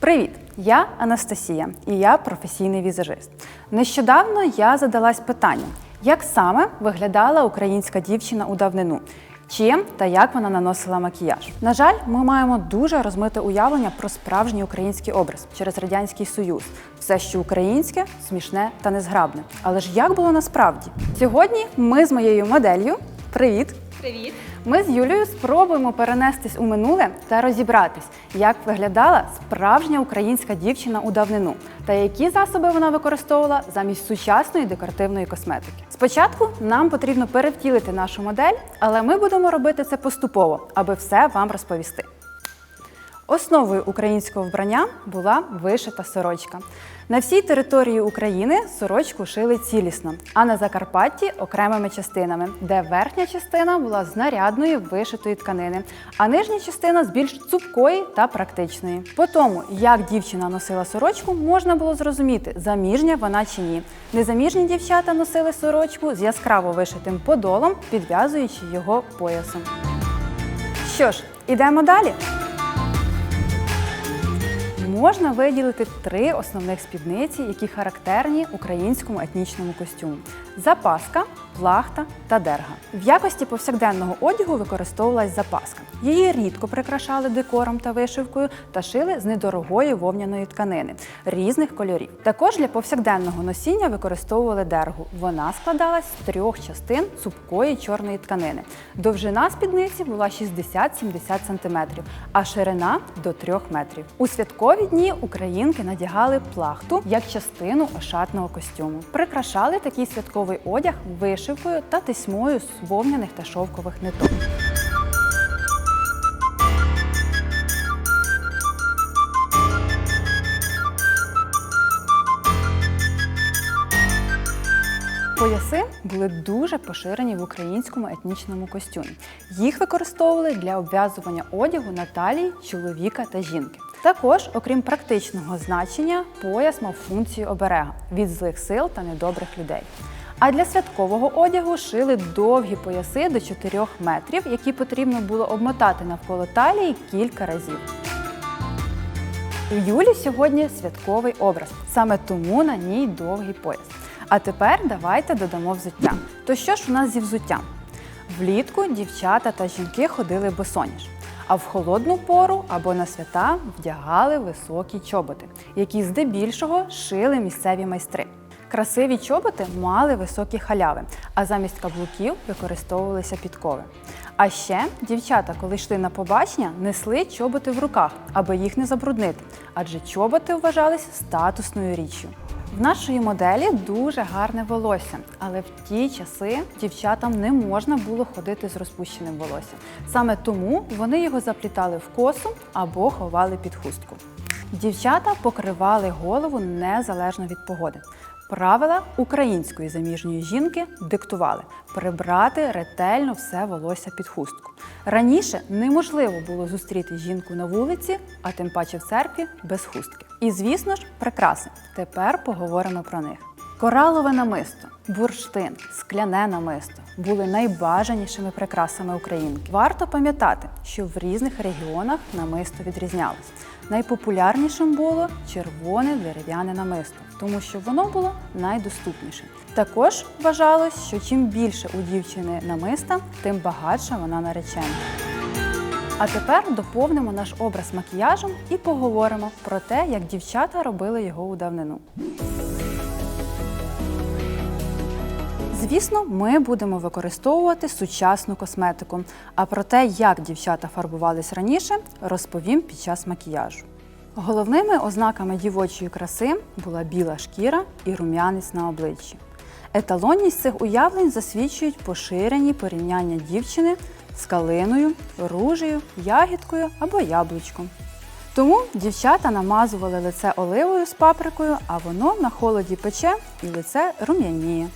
Привіт! Я Анастасія і я професійний візажист. Нещодавно я задалась питанням, як саме виглядала українська дівчина у давнину, чим та як вона наносила макіяж. На жаль, ми маємо дуже розмите уявлення про справжній український образ через радянський союз. Все, що українське, смішне та незграбне. Але ж як було насправді? Сьогодні ми з моєю моделлю. Привіт! Привіт! Ми з Юлією спробуємо перенестись у минуле та розібратись, як виглядала справжня українська дівчина у давнину та які засоби вона використовувала замість сучасної декоративної косметики. Спочатку нам потрібно перевтілити нашу модель, але ми будемо робити це поступово, аби все вам розповісти. Основою українського вбрання була вишита сорочка. На всій території України сорочку шили цілісно, а на Закарпатті окремими частинами, де верхня частина була з нарядної вишитої тканини, а нижня частина з більш цупкої та практичної. По тому, як дівчина носила сорочку, можна було зрозуміти, заміжня вона чи ні. Незаміжні дівчата носили сорочку з яскраво вишитим подолом, підв'язуючи його поясом. Що ж, ідемо далі. Можна виділити три основних спідниці, які характерні українському етнічному костюму: запаска, плахта та дерга. В якості повсякденного одягу використовувалась запаска. Її рідко прикрашали декором та вишивкою та шили з недорогої вовняної тканини різних кольорів. Також для повсякденного носіння використовували дергу. Вона складалась з трьох частин цупкої чорної тканини. Довжина спідниці була 60-70 см, а ширина до 3 метрів. У святкові дні українки надягали плахту як частину ошатного костюму. Прикрашали такий святковий одяг вишивкою та тисьмою з вовняних та шовкових ниток. Пояси були дуже поширені в українському етнічному костюмі. Їх використовували для обв'язування одягу на талії чоловіка та жінки. Також, окрім практичного значення, пояс мав функцію оберега від злих сил та недобрих людей. А для святкового одягу шили довгі пояси до 4 метрів, які потрібно було обмотати навколо талії кілька разів. У Юлі сьогодні святковий образ, саме тому на ній довгий пояс. А тепер давайте додамо взуття. То що ж у нас зі взуттям? Влітку дівчата та жінки ходили босоніж, а в холодну пору або на свята вдягали високі чоботи, які здебільшого шили місцеві майстри. Красиві чоботи мали високі халяви, а замість каблуків використовувалися підкови. А ще дівчата, коли йшли на побачення, несли чоботи в руках, аби їх не забруднити, адже чоботи вважались статусною річчю. В нашої моделі дуже гарне волосся, але в ті часи дівчатам не можна було ходити з розпущеним волоссям. Саме тому вони його заплітали в косу або ховали під хустку. Дівчата покривали голову незалежно від погоди. Правила української заміжньої жінки диктували прибрати ретельно все волосся під хустку. Раніше неможливо було зустріти жінку на вулиці, а тим паче в церкві без хустки. І звісно ж, прикраси. Тепер поговоримо про них. Коралове намисто, бурштин, скляне намисто були найбажанішими прикрасами українки. Варто пам'ятати, що в різних регіонах намисто відрізнялось. Найпопулярнішим було червоне дерев'яне намисто, тому що воно було найдоступнішим. Також вважалось, що чим більше у дівчини намиста, тим багатша вона наречена. А тепер доповнимо наш образ макіяжем і поговоримо про те, як дівчата робили його у давнину. Звісно, ми будемо використовувати сучасну косметику. А про те, як дівчата фарбувались раніше, розповім під час макіяжу. Головними ознаками дівочої краси була біла шкіра і рум'янець на обличчі. Еталонність цих уявлень засвідчують поширені порівняння дівчини з калиною, ружею, ягідкою або яблучком. Тому дівчата намазували лице оливою з паприкою, а воно на холоді пече і лице рум'яніє.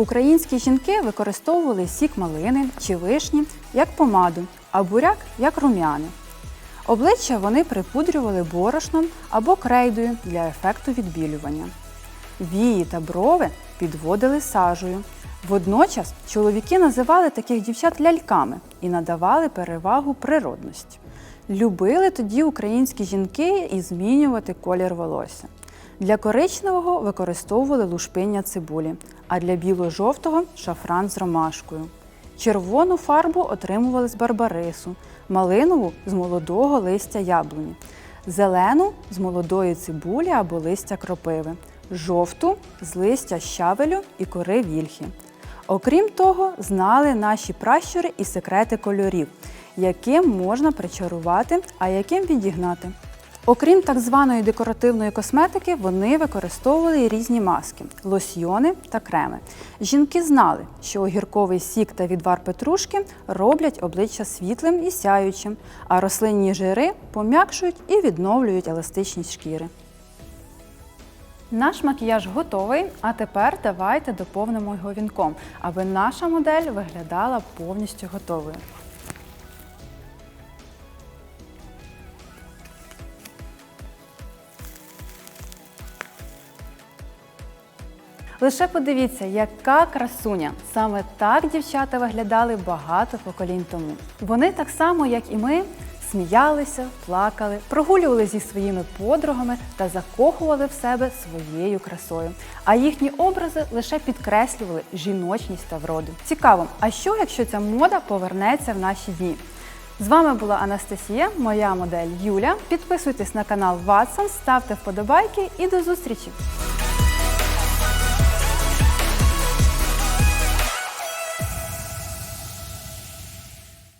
Українські жінки використовували сік малини чи вишні як помаду, а буряк як рум'яни. Обличчя вони припудрювали борошном або крейдою для ефекту відбілювання. Вії та брови підводили сажею. Водночас чоловіки називали таких дівчат ляльками і надавали перевагу природності. Любили тоді українські жінки і змінювати колір волосся. Для коричневого використовували лушпиння цибулі, а для біло-жовтого шафран з ромашкою. Червону фарбу отримували з барбарису, малинову з молодого листя яблуні, зелену з молодої цибулі або листя кропиви, жовту з листя щавелю і кори вільхи. Окрім того, знали наші пращури і секрети кольорів, яким можна причарувати, а яким відігнати. Окрім так званої декоративної косметики, вони використовували різні маски, лосьйони та креми. Жінки знали, що огірковий сік та відвар петрушки роблять обличчя світлим і сяючим, а рослинні жири пом'якшують і відновлюють еластичність шкіри. Наш макіяж готовий, а тепер давайте доповнимо його вінком, аби наша модель виглядала повністю готовою. Лише подивіться, яка красуня. Саме так дівчата виглядали багато поколінь тому. Вони так само, як і ми, сміялися, плакали, прогулювали зі своїми подругами та закохували в себе своєю красою. А їхні образи лише підкреслювали жіночність та вроду. Цікаво, а що, якщо ця мода повернеться в наші дні? З вами була Анастасія, моя модель Юля. Підписуйтесь на канал Watson, ставте вподобайки і до зустрічі!